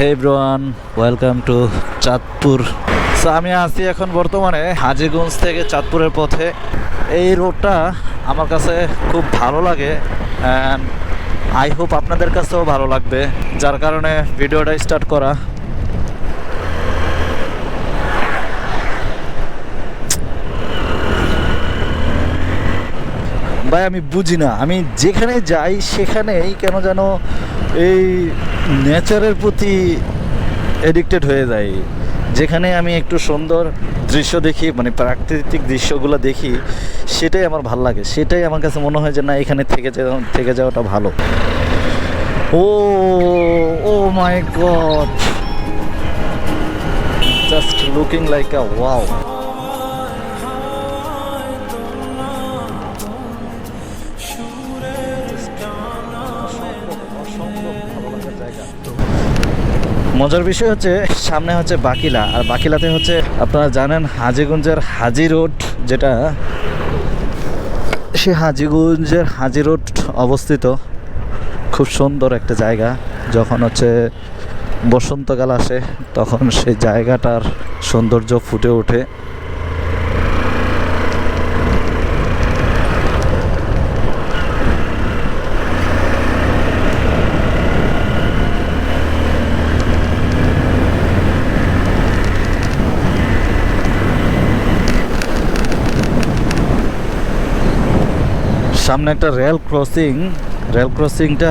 Hey welcome to Chandpur so আমি আছি এখন বর্তমানে হাজিগঞ্জ থেকে চাঁদপুরের পথে। এই রোডটা আমার কাছে খুব ভালো লাগে অ্যান্ড আই হোপ আপনাদের কাছেও ভালো লাগবে, যার কারণে ভিডিওটা স্টার্ট করা। ভাই, আমি বুঝি না, আমি যেখানে যাই সেখানেই কেন যেন এই নেচারের প্রতি এডিক্টেড হয়ে যাই। যেখানে আমি একটু সুন্দর দৃশ্য দেখি মানে প্রাকৃতিক দৃশ্যগুলো দেখি, সেটাই আমার ভালো লাগে। সেটাই আমার কাছে মনে হয় যে, না, এখানে থেকে যাওয়া থেকে যাওয়াটা ভালো। Oh O my God. Just looking like a wow মজার বিষয় হচ্ছে, সামনে হচ্ছে বাকিলা, আর বাকিলাতে হচ্ছে, আপনারা জানেন হাজিগঞ্জের হাজি রোড যেটা সে হাজিগঞ্জের হাজি রোড অবস্থিত। খুব সুন্দর একটা জায়গা, যখন হচ্ছে বসন্তকাল আসে, তখন সেই জায়গাটার সৌন্দর্য ফুটে ওঠে। সামনে একটা রেল ক্রসিং, রেল ক্রসিংটা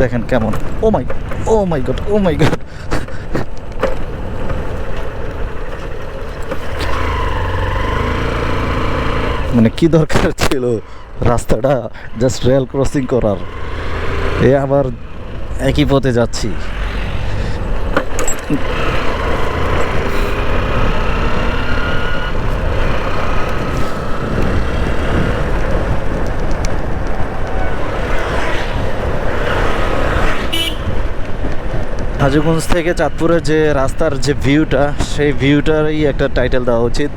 দেখেন কেমন। ও মাই ও my god O my god মানে কি দরকার ছিল রাস্তাটা জাস্ট রেল ক্রসিং করার? এ আবার একই পথে যাচ্ছি। হাজিগঞ্জ থেকে চাঁদপুরের যে রাস্তার যে ভিউটা সেই ভিউটারই একটা টাইটেল দেওয়া উচিত।